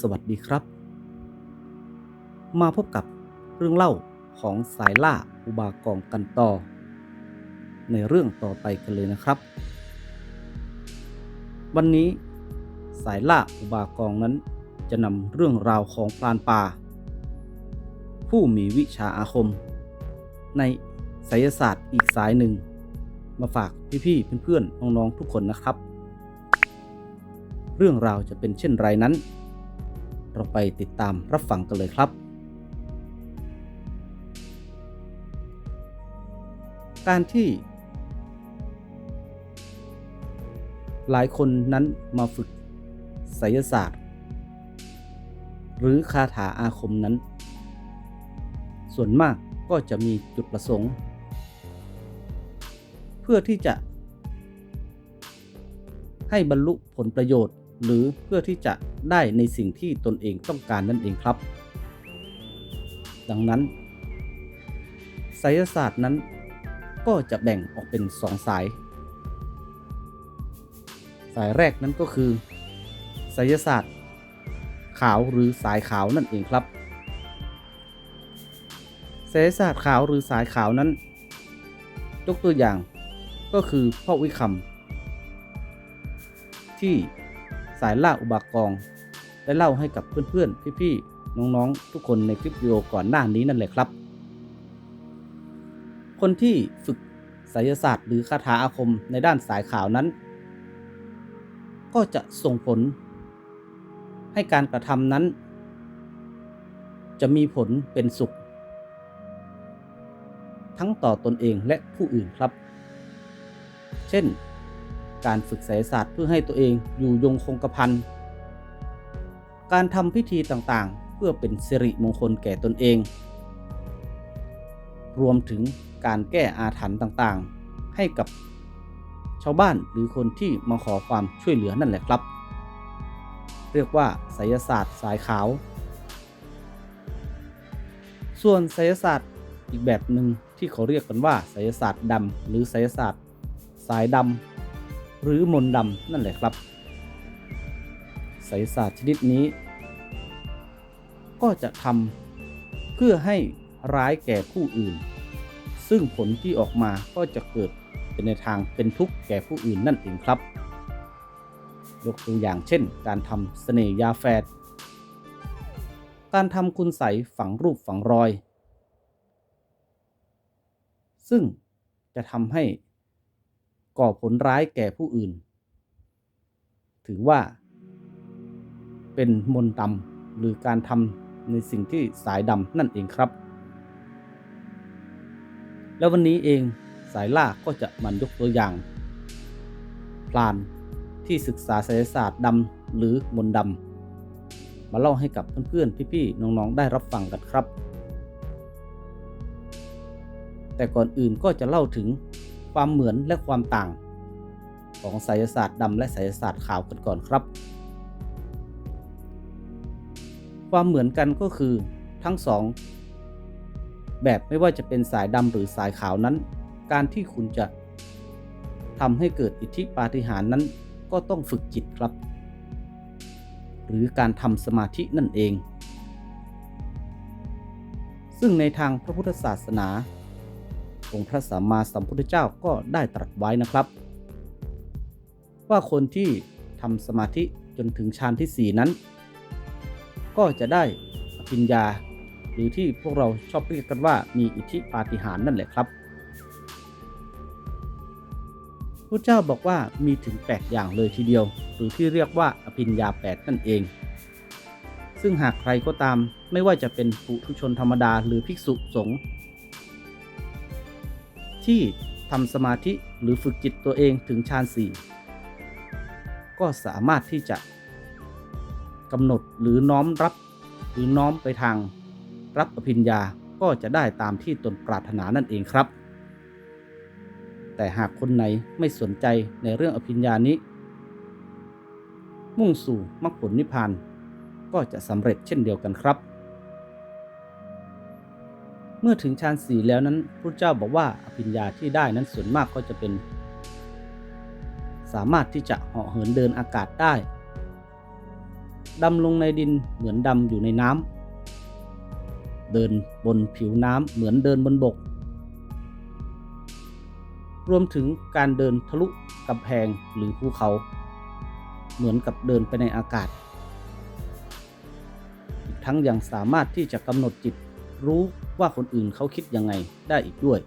สวัสดีครับ มาพบกับเรื่องเล่าของสายล่าอุบากองกันต่อ ในเรื่องต่อไปกันเลยนะครับ วันนี้สายล่าอุบากองนั้นจะนำเรื่องราวของพรานป่า ผู้มีวิชาอาคม ในไสยศาสตร์อีกสายหนึ่ง มาฝากพี่ๆเพื่อนๆน้องๆทุกคนนะครับ เรื่องราวจะเป็นเช่นไรนั้น เราไปติดตามรับฟังกันเลยครับ การที่ หลายคนนั้นมาฝึกไสยศาสตร์ หรือคาถาอาคมนั้น ส่วนมากก็จะมีจุดประสงค์ เพื่อที่จะให้บรรลุผลประโยชน์ หรือเพื่อที่จะได้ในสิ่งที่ตนเองต้องการนั่นเองครับ ดังนั้นไสยศาสตร์นั้นก็จะแบ่งออกเป็นสองสาย สายแรกนั้นก็คือไสยศาสตร์ ขาวหรือสายขาวนั่นเองครับไสยศาสตร์ขาวหรือสายขาวนั้น ยกตัวอย่างก็คือพ่อวิคำที่ สายล่าอุบากอง ได้เล่าให้กับเพื่อนๆ พี่ๆ น้องๆ ทุกคนในคลิปวิดีโอก่อนหน้านี้นั่นแหละครับ คนที่ฝึกไสยศาสตร์หรือคาถาอาคมในด้านสายข่าวนั้น ก็จะส่งผล ให้การกระทำนั้น จะมีผลเป็นสุข ทั้งต่อตนเองและผู้อื่นครับ เช่น การฝึกไสยศาสตร์เพื่อให้ตัวเองอยู่ยงคงกระพันการทำพิธีต่างๆ เพื่อเป็นสิริมงคลแก่ตนเอง รวมถึงการแก้อาถรรพ์ต่างๆ ให้กับชาวบ้านหรือคนที่มาขอความช่วยเหลือนั่นแหละครับ เรียกว่าไสยศาสตร์สายขาว ส่วนไสยศาสตร์อีกแบบหนึ่งที่เขาเรียกกันว่าไสยศาสตร์ดำหรือไสยศาสตร์สายดำ หรือมนดำนั่นแหละครับไสยศาสตร์ชนิดนี้ ก็จะทำเพื่อให้ร้ายแก่ผู้อื่น ซึ่งผลที่ออกมาก็จะเกิดเป็นในทางเป็นทุกข์แก่ผู้อื่นนั่นเองครับ ยกตัวอย่างเช่น การทำเสน่ยาแฝดการทำคุณใสฝังรูปฝังรอย ซึ่งจะทำให้ ก่อผลร้ายแก่ผู้อื่น ถือว่า เป็นมนต์ดำหรือการทำในสิ่งที่สายดำนั่นเองครับ แล้ววันนี้เองสายล่าก็จะมันยกตัวอย่าง พลานที่ศึกษาไสยศาสตร์ดำหรือมนต์ดำมาเล่าให้กับเพื่อนๆ พี่ๆ น้องๆ ได้รับฟังกันครับ แต่ก่อนอื่นก็จะเล่าถึง ความเหมือนและความต่าง ของไสยศาสตร์ดำและไสยศาสตร์ขาวกันก่อนครับ ความเหมือนกันก็คือทั้งสองแบบไม่ว่าจะเป็นสายดำหรือสายขาวนั้น การที่คุณจะทำให้เกิดอิทธิปาฏิหาริย์นั้น ก็ต้องฝึกจิตครับ หรือการทำสมาธินั่นเอง ซึ่งในทางพระพุทธศาสนา องค์พระสัมมาสัมพุทธเจ้าก็ได้ตรัสไว้นะครับ ว่าคนที่ทำสมาธิจนถึงฌานที่ 4 นั้น ก็จะได้อภิญญา หรือที่พวกเราชอบเรียกกันว่ามีอิทธิปาฏิหาริย์นั่นแหละครับพระเจ้าบอกว่ามีถึง 8 อย่างเลยทีเดียว หรือที่เรียกว่าอภิญญา 8 นั่นเอง ซึ่งหากใครก็ตามไม่ว่าจะเป็นปุถุชนธรรมดาหรือภิกษุสงฆ์ ที่ทำสมาธิหรือฝึกจิตตัวเองถึงฌานสี่ก็สามารถที่จะกำหนดหรือน้อมรับหรือน้อมไปทางรับอภิญญาก็จะได้ตามที่ตนปรารถนานั่นเองครับ แต่หากคนไหนไม่สนใจในเรื่องอภิญญานี้ มุ่งสู่มรรคผลนิพพานก็จะสำเร็จเช่นเดียวกันครับ เมื่อถึงฌานสี่แล้วนั้นพระเจ้าบอกว่าอภิญญาที่ได้นั้นส่วนมากก็จะเป็น สามารถที่จะเหาะเหินเดินอากาศได้ดำลงในดินเหมือนดำอยู่ในน้ำเดินบนผิวน้ำเหมือนเดินบนบก รวมถึงการเดินทะลุกำแพงหรือภูเขา เหมือนกับเดินไปในอากาศอีกทั้งยังสามารถที่จะกำหนดจิต รู้ว่าคนอื่นเขาคิดยังไงได้อีกด้วย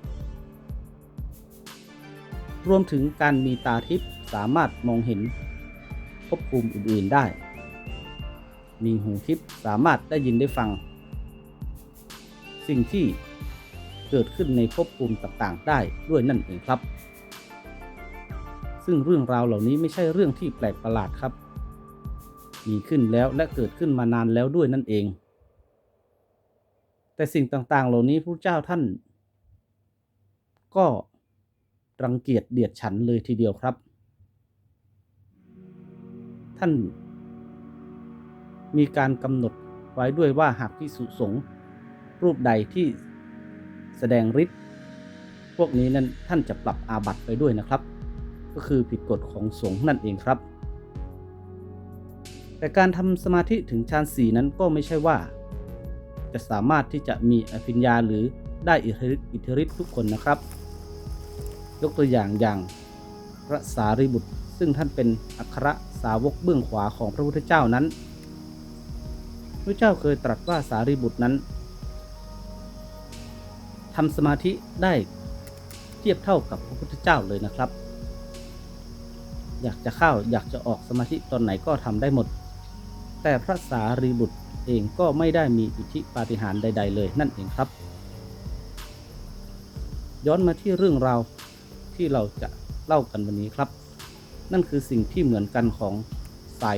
รวมถึงการมีตาทิพย์สามารถมองเห็นภพภูมิอื่นๆได้ มีหูทิพย์สามารถได้ยินได้ฟัง สิ่งที่เกิดขึ้นในภพภูมิต่างๆ ได้ด้วยนั่นเองครับ ซึ่งเรื่องราวเหล่านี้ไม่ใช่เรื่องที่แปลกประหลาดครับ มีขึ้นแล้วและเกิดขึ้นมานานแล้วด้วยนั่นเอง แต่สิ่งต่างๆ เหล่านี้พระเจ้าท่าน ก็รังเกียจเดียดฉันเลยทีเดียวครับ ท่าน มีการกำหนดไว้ด้วยว่าหากพิสุสงฆ์รูปใดที่แสดงฤทธิ์พวกนี้นั้นท่านจะปรับอาบัติไปด้วยนะครับ ก็คือผิดกฎของสงฆ์นั่นเองครับ แต่การทำสมาธิถึงฌานสี่นั้นก็ไม่ใช่ว่า จะสามารถที่จะมีอภิญญาหรือได้อิทธิฤทธิ์อิทธิฤทธิ์ทุกคนนะครับ ยกตัวอย่างอย่างพระสารีบุตร ซึ่งท่านเป็นอัครสาวกเบื้องขวาของพระพุทธเจ้านั้นพระเจ้าเคยตรัสว่าสารีบุตรนั้นทำสมาธิได้เทียบเท่ากับพระพุทธเจ้าเลยนะครับ อยากจะเข้าอยากจะออกสมาธิตอนไหนก็ทำได้หมด แต่พระสารีบุตร เองก็ไม่ได้มีอิทธิปาฏิหาริย์ใด ๆ เลยนั่นเองครับ ย้อนมาที่เรื่องราวที่เราจะเล่ากันวันนี้ครับ นั่นคือสิ่งที่เหมือนกันของสาย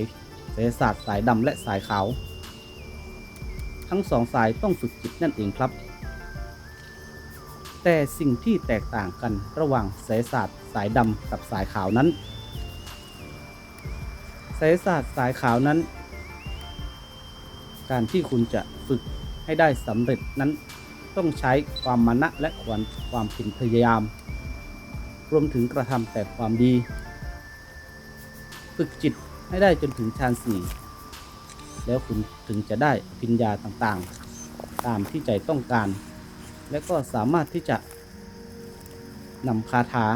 เสศาสตร์สายดำและสายขาว ทั้งสองสายต้องฝึกจิตนั่นเองครับ แต่สิ่งที่แตกต่างกันระหว่างเสศาสตร์สายดำกับสายขาวนั้นเสศาสตร์สายขาวนั้น การที่คุณจะฝึกให้ได้สำเร็จนั้นต้องใช้ความมานะและความความเพียรพยายาม รวมถึงกระทำแต่ความดี ฝึกจิตให้ได้จนถึงฌานสี่แล้วคุณถึงจะได้ปัญญาต่างๆ ตามที่ใจต้องการ และก็สามารถที่จะนำคาถา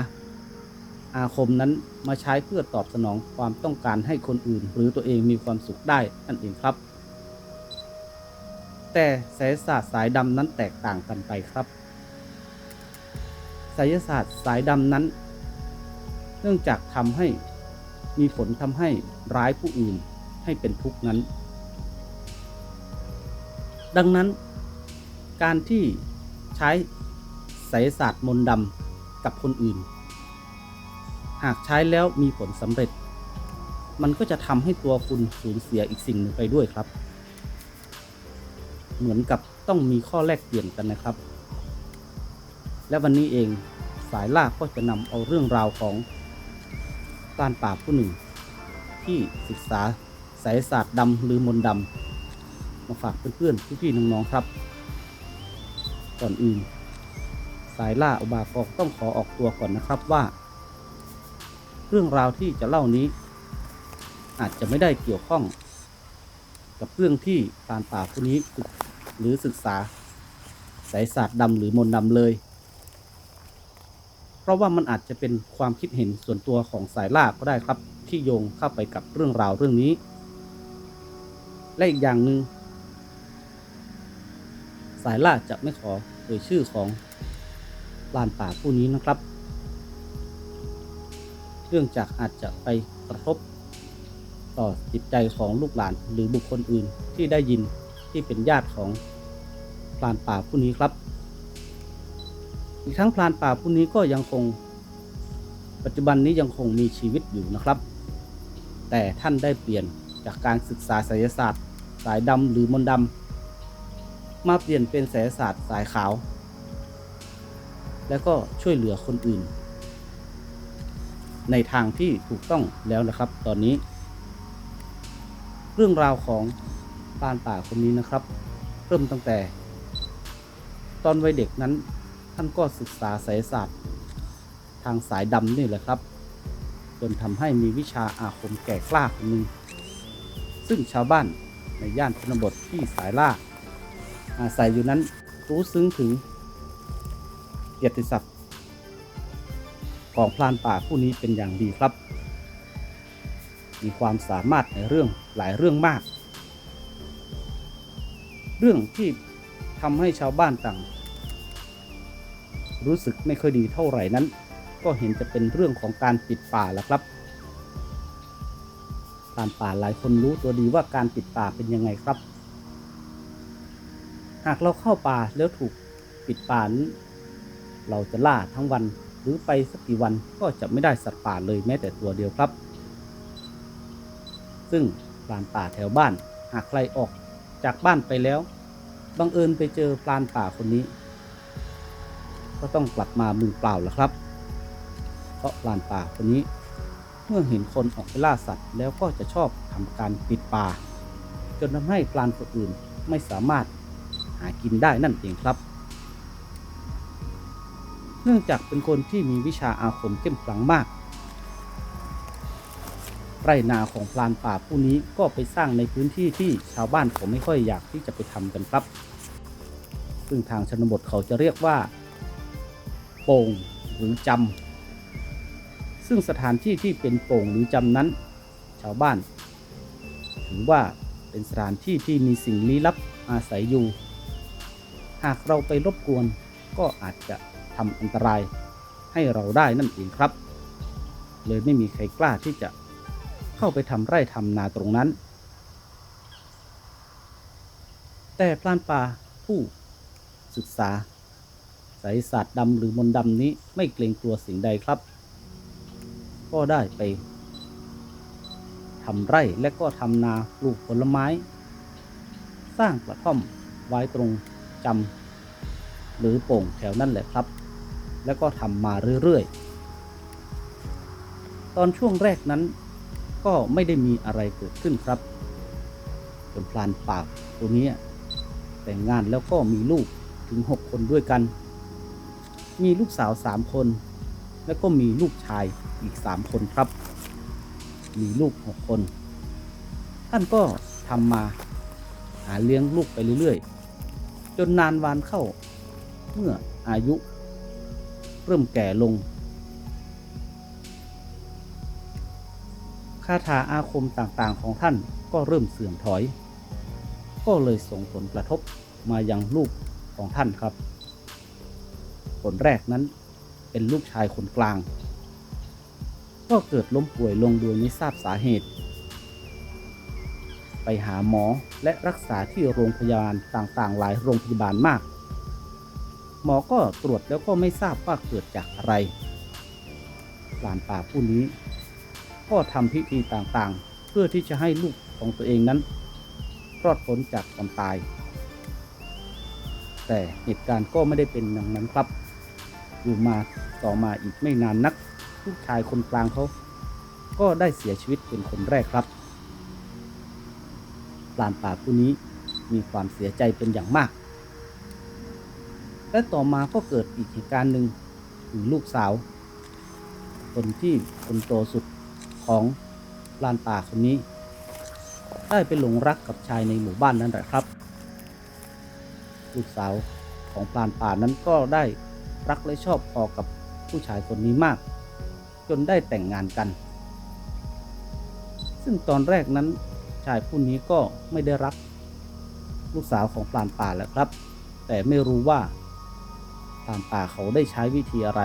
อาคมนั้นมาใช้เพื่อตอบสนองความต้องการให้คนอื่น หรือตัวเองมีความสุขได้นั่นเองครับ แต่ไสยศาสตร์สายดำนั้นแตกต่างกันไปครับไสยศาสตร์สายดำนั้น เนื่องจากทำให้มีผลทำให้ร้ายผู้อื่นให้เป็นทุกข์นั้น ดังนั้น การที่ใช้ไสยศาสตร์มนต์ดำกับคนอื่น หากใช้แล้วมีผลสำเร็จ มันก็จะทำให้ตัวคุณสูญเสียอีกสิ่งหนึ่งไปด้วยครับ เหมือนกับต้องมีข้อแลกเปลี่ยนกันนะครับ และวันนี้เองสายล่าก็จะนำเอาเรื่องราวของการป่าบผู้หนึ่ง ที่ศึกษาสายศาสตร์ดำหรือมนต์ดำมาฝากเพื่อนๆพี่ๆน้องๆครับ ก่อนอื่น สายล่าอุบากอกต้องขอออกตัวก่อนนะครับว่า เรื่องราวที่จะเล่านี้ อาจจะไม่ได้เกี่ยวข้อง กับเรื่องที่การป่าผู้นี้ฝึก หรือศึกษาสายศาสตร์ดำหรือมนต์ดำเลย เพราะว่ามันอาจจะเป็นความคิดเห็นส่วนตัวของสายล่าก็ได้ครับ ที่โยงเข้าไปกับเรื่องราวเรื่องนี้ และอีกอย่างหนึ่งสายล่าจะไม่ขอเอ่ยชื่อของลานป่าผู้นี้นะครับ เรื่องจากอาจจะไปกระทบต่อจิตใจของลูกหลานหรือบุคคลอื่นที่ได้ยิน ที่เป็นญาติของพรานป่าผู้นี้ครับ อีกทั้งพรานป่าผู้นี้ก็ยังคง ปัจจุบันนี้ยังคงมีชีวิตอยู่นะครับ แต่ท่านได้เปลี่ยนจากการศึกษาไสยศาสตร์ สายดำหรือมนต์ดำมาเปลี่ยนเป็นไสยศาสตร์สายขาว แล้วก็ช่วยเหลือคนอื่น ในทางที่ถูกต้องแล้วนะครับ ตอนนี้ เรื่องราวของ ปานป่าคนนี้นะครับ เริ่มตั้งแต่ ตอนวัยเด็กนั้น ท่านก็ศึกษาไสยศาสตร์ ทางสายดำนี่แหละครับ จนทำให้มีวิชาอาคมแก่กล้าคนหนึ่งซึ่งซึ่งชาวบ้านในย่านชนบทที่สายล่า อาศัยอยู่นั้นรู้ซึ้งถึงเกียรติศักดิ์ของพรานป่าผู้นี้เป็นอย่างดีครับ มีความสามารถในเรื่องหลายเรื่องมาก เรื่องที่ทำให้ชาวบ้านต่าง รู้สึกไม่ค่อยดีเท่าไหร่นั้น ก็เห็นจะเป็นเรื่องของการปิดป่าแล้วครับ การป่าหลายคนรู้ตัวดีว่าการปิดป่าเป็นยังไงครับ หากเราเข้าป่าแล้วถูกปิดป่านั้นเราจะล่าทั้งวันหรือไปสักกี่วันก็จะไม่ได้สัตว์ป่าเลยแม้แต่ตัวเดียวครับ ซึ่งพรานป่าแถวบ้านหากใครออก จากบ้านไปแล้วบังเอิญไปเจอพรานป่าคนนี้ ก็ต้องกลับมามือเปล่าแล้วครับ เพราะพรานป่าคนนี้ เมื่อเห็นคนออกไปล่าสัตว์ แล้วก็จะชอบทำการปิดป่า จนทำให้พรานคนอื่นไม่สามารถหากินได้นั่นเองครับ เนื่องจากเป็นคนที่มีวิชาอาคมเข้มขลังมาก ไร่นาของพรานป่าผู้นี้ก็ไปสร้างในพื้นที่ที่ชาวบ้านเขาไม่ค่อยอยากที่จะไปทำกันครับ ซึ่งทางชนบทเขาจะเรียกว่า โป่งหรือจำซึ่งสถานที่ที่เป็นโป่งหรือจำนั้น ชาวบ้าน ถือว่าเป็นสถานที่ที่มีสิ่งลี้ลับอาศัยอยู่ หากเราไปรบกวนก็อาจจะทำอันตรายให้เราได้นั่นเองครับ เลยไม่มีใครกล้าที่จะ เข้าไปทำไร่ทำนาตรงนั้น แต่พรานป่าผู้ศึกษาไสยศาสตร์ดำหรือมนต์ดำนี้ไม่เกรงกลัวสิ่งใดครับ ก็ได้ไปทำไร่และก็ทำนาปลูกผลไม้ สร้างกระท่อมไว้ตรงจำหรือโป่งแถวนั่นแหละครับ แล้วก็ทำมาเรื่อยๆ ตอนช่วงแรกนั้น ก็ไม่ได้มีอะไรเกิดขึ้นครับจนพลานปากตัวนี้แต่งงานแล้วก็มีลูกถึง 6 คนด้วยกัน มีลูกสาว 3 คน แล้วก็มีลูกชายอีก 3 คนครับ มีลูก 6 คน ท่านก็ทำมาหาเลี้ยงลูกไปเรื่อยๆ จนนานวานเข้าเมื่ออายุ เริ่มแก่ลง ถาอาคมต่างๆของท่านก็เริ่มเสื่อมถอย ก็เลยส่งผลกระทบมายังลูกของท่านครับผลแรกนั้นเป็นลูกชายคนกลาง ก็เกิดล้มป่วยลงโดยไม่ทราบสาเหตุ ไปหาหมอและรักษาที่โรงพยาบาลต่างๆ หลายโรงพยาบาลมาก หมอก็ตรวจแล้วก็ไม่ทราบว่าเกิดจากอะไรหลานป่าผู้นี้ ก็ทำพิธีต่างๆ เพื่อที่จะให้ลูกของตัวเองนั้น รอดพ้นจากความตาย แต่เหตุการณ์ก็ไม่ได้เป็นอย่างนั้นครับ อยู่มาต่อมาอีกไม่นานนัก ลูกชายคนกลางเขาก็ได้เสียชีวิตเป็นคนแรกครับปลานป่าผู้นี้มีความเสียใจเป็นอย่างมาก และต่อมาก็เกิดอีกเหตุการณ์หนึ่งถึงลูกสาว คนที่คนโตสุด ของลานป่าคนนี้ ได้ไปหลงรักกับชายในหมู่บ้านนั่นแหละครับ ลูกสาวของพรานป่านั้นก็ได้รักและชอบพอกับผู้ชายคนนี้มาก จนได้แต่งงานกัน ซึ่งตอนแรกนั้นชายผู้นี้ก็ไม่ได้รัก ลูกสาวของพรานป่าแล้วครับ แต่ไม่รู้ว่าพรานป่าเขาได้ใช้วิธีอะไร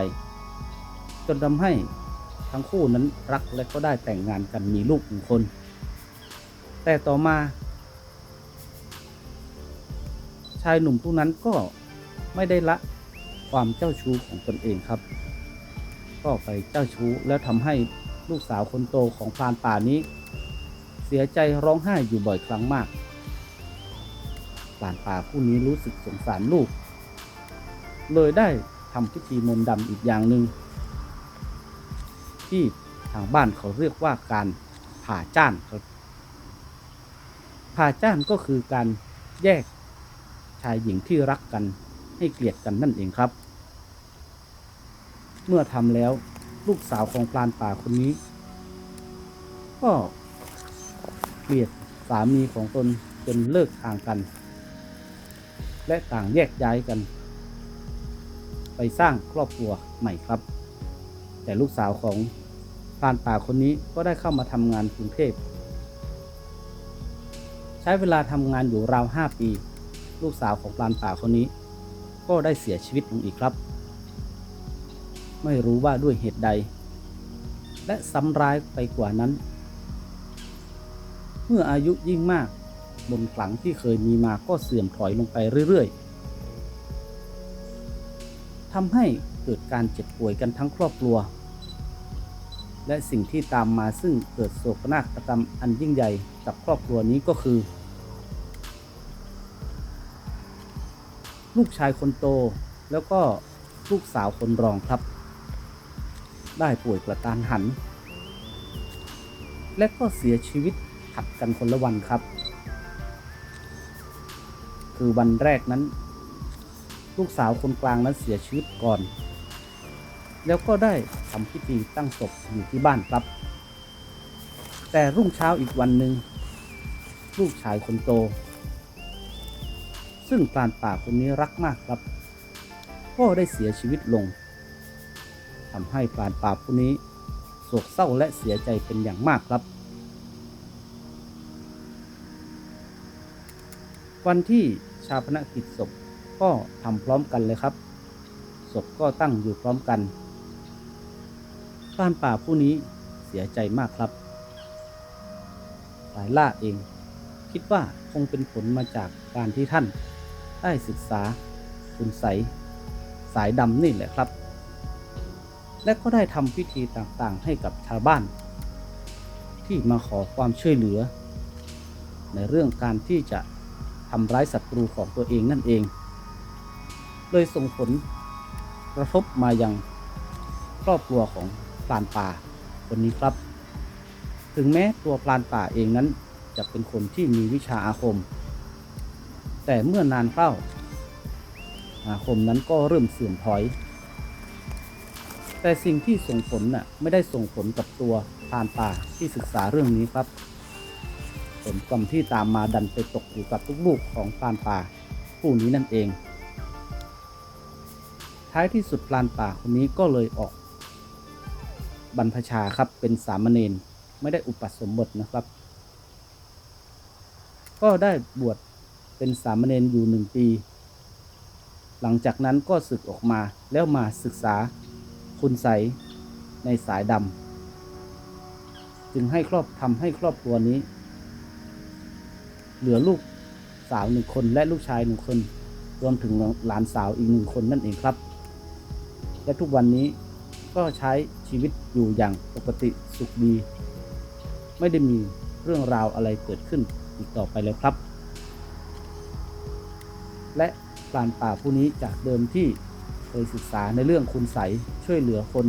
จนทำให้ ทั้งคู่นั้นรักและก็ได้แต่งงานกันมีลูกหนึ่งคน แต่ต่อมา ชายหนุ่มผู้นั้นก็ไม่ได้ละความเจ้าชู้ของตนเองครับ ก็ไปเจ้าชู้แล้วทำให้ลูกสาวคนโตของพรานป่านี้ เสียใจร้องไห้อยู่บ่อยครั้งมากพรานป่าผู้นี้รู้สึกสงสารลูก เลยได้ทำพิธีมนต์ดำอีกอย่างหนึ่ง ที่ทางบ้านเขาเรียกว่าการผ่าจ้านครับ ผ่าจ้านก็คือการแยกชายหญิงที่รักกันให้เกลียดกันนั่นเองครับ เมื่อทำแล้วลูกสาวของพรานป่าคนนี้ ก็เกลียดสามีของตนจนเลิกทางกัน และต่างแยกย้ายกัน ไปสร้างครอบครัวใหม่ครับ แต่ลูกสาวของพรานป่าคนนี้ก็ได้เข้ามาทำงานกรุงเทพ ใช้เวลาทำงานอยู่ราว 5 ปี ลูกสาวของพรานป่าคนนี้ ก็ได้เสียชีวิตลงอีกครับ ไม่รู้ว่าด้วยเหตุใด และซ้ำร้ายไปกว่านั้น เมื่ออายุยิ่งมากบนขลังที่เคยมีมาก็เสื่อมถอยลงไปเรื่อยๆทำให้เกิดการเจ็บป่วยกันทั้งครอบครัว และสิ่งที่ตามมาซึ่งเกิดโศกนาฏกรรมอันยิ่งใหญ่กับครอบครัวนี้ก็คือ ลูกชายคนโตแล้วก็ลูกสาวคนรองครับ ได้ป่วยกระตานหัน และก็เสียชีวิตถัดกันคนละวันครับ คือวันแรกนั้น ลูกสาวคนกลางนั้นเสียชีวิตก่อน แล้วก็ได้ทำพิธีตั้งศพอยู่ที่บ้านครับ แต่รุ่งเช้าอีกวันหนึ่งลูกชายคนโต ซึ่งปรานป่าคนนี้รักมากครับ ก็ได้เสียชีวิตลงทำให้ปรานป่าผู้นี้โศกเศร้าและเสียใจเป็นอย่างมากครับ วันที่ชาพนกิจศพก็ทำพร้อมกันเลยครับ ศพก็ตั้งอยู่พร้อมกัน พรานป่าผู้นี้เสียใจมากครับสายล่าเอง คิดว่าคงเป็นผลมาจากการที่ท่าน ได้ศึกษาคุณใสสายดำนี่แหละครับ และก็ได้ทำพิธีต่างๆให้กับชาวบ้าน ที่มาขอความช่วยเหลือ ในเรื่องการที่จะทำร้ายศัตรูของตัวเองนั่นเองโดยส่งผลกระทบมายังครอบครัวของ พรานป่าคนนี้ครับ ถึงแม้ตัวพรานป่าเองนั้นจะเป็นคนที่มีวิชาอาคม แต่เมื่อนานเข้า อาคมนั้นก็เริ่มเสื่อมถอย แต่สิ่งที่ส่งผลน่ะไม่ได้ส่งผลกับตัวพรานป่าที่ศึกษาเรื่องนี้ครับ ผลกรรมที่ตามมาดันไปตกอยู่กับลูกๆของพรานป่าผู้นี้นั่นเอง ท้ายที่สุดพรานป่าคนนี้ก็เลยออก บรรพชาครับเป็นสามเณรไม่ได้อุปสมบทนะครับ ก็ได้บวชเป็นสามเณรอยู่หนึ่งปี หลังจากนั้นก็ศึกออกมาแล้วมาศึกษาคุณใสยในสายดำจึงให้ครอบทำให้ครอบครัวนี้ เหลือลูกสาวหนึ่งคนและลูกชายหนึ่งคน รวมถึงหลานสาวอีกหนึ่งคนนั่นเองครับ และทุกวันนี้ ก็ใช้ชีวิตอยู่อย่างปกติสุขดี ไม่ได้มีเรื่องราวอะไรเกิดขึ้นอีกต่อไปแล้วครับ และปรานป่าผู้นี้จากเดิมที่เคยศึกษาในเรื่องคุณใสช่วยเหลือคน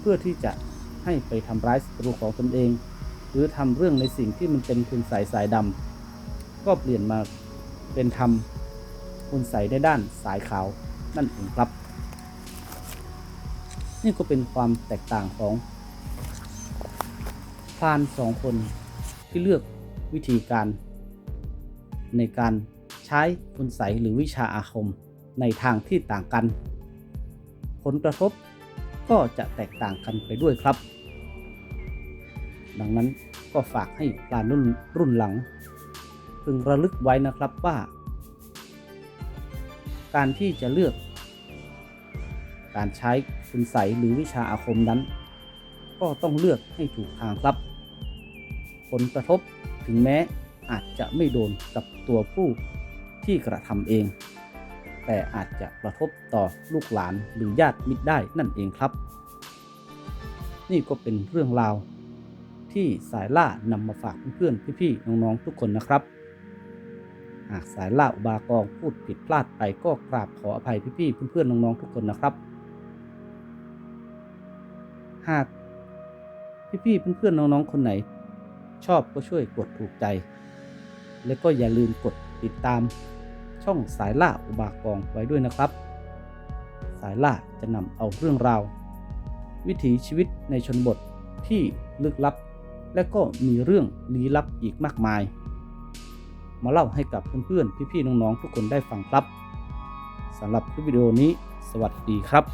เพื่อที่จะให้ไปทำร้ายศัตรูของตนเอง หรือทำเรื่องในสิ่งที่มันเป็นคุณใสสายดำก็เปลี่ยนมาเป็นทำคุณใสในด้านสายขาวนั่นเองครับ นี่ก็เป็นความแตกต่างของพานสองคนที่เลือกวิธีการ ในการใช้คุณใสยหรือวิชาอาคมในทางที่ต่างกัน ผลกระทบก็จะแตกต่างกันไปด้วยครับ ดังนั้นก็ฝากให้พรานรุ่นรุ่นหลัง พึงระลึกไว้นะครับว่า การที่จะเลือก การใช้ คุณใสหรือวิชาอาคมนั้น ก็ต้องเลือกให้ถูกทางครับ ผลกระทบถึงแม้อาจจะไม่โดนกับตัวผู้ที่กระทำเอง แต่อาจจะกระทบต่อลูกหลานหรือญาติมิตรได้นั่นเองครับ นี่ก็เป็นเรื่องราวที่สายล่านำมาฝากเพื่อนๆพี่ๆน้องๆทุกคนนะครับ หากสายล่าอุบากองพูดผิดพลาดไปก็กราบขออภัยพี่ๆเพื่อนๆน้องๆทุกคนนะครับ หากพี่ๆเพื่อนๆน้องๆคนไหน ชอบก็ช่วยกดถูกใจ และก็อย่าลืมกดติดตามช่องสายล่าอุบากองไว้ด้วยนะครับ สายล่าจะนำเอาเรื่องราว วิถีชีวิตในชนบทที่ลึกลับ และก็มีเรื่องลี้ลับอีกมากมาย มาเล่าให้กับเพื่อนๆพี่ๆน้องๆทุกคนได้ฟังครับสำหรับคลิปวิดีโอนี้ สวัสดีครับ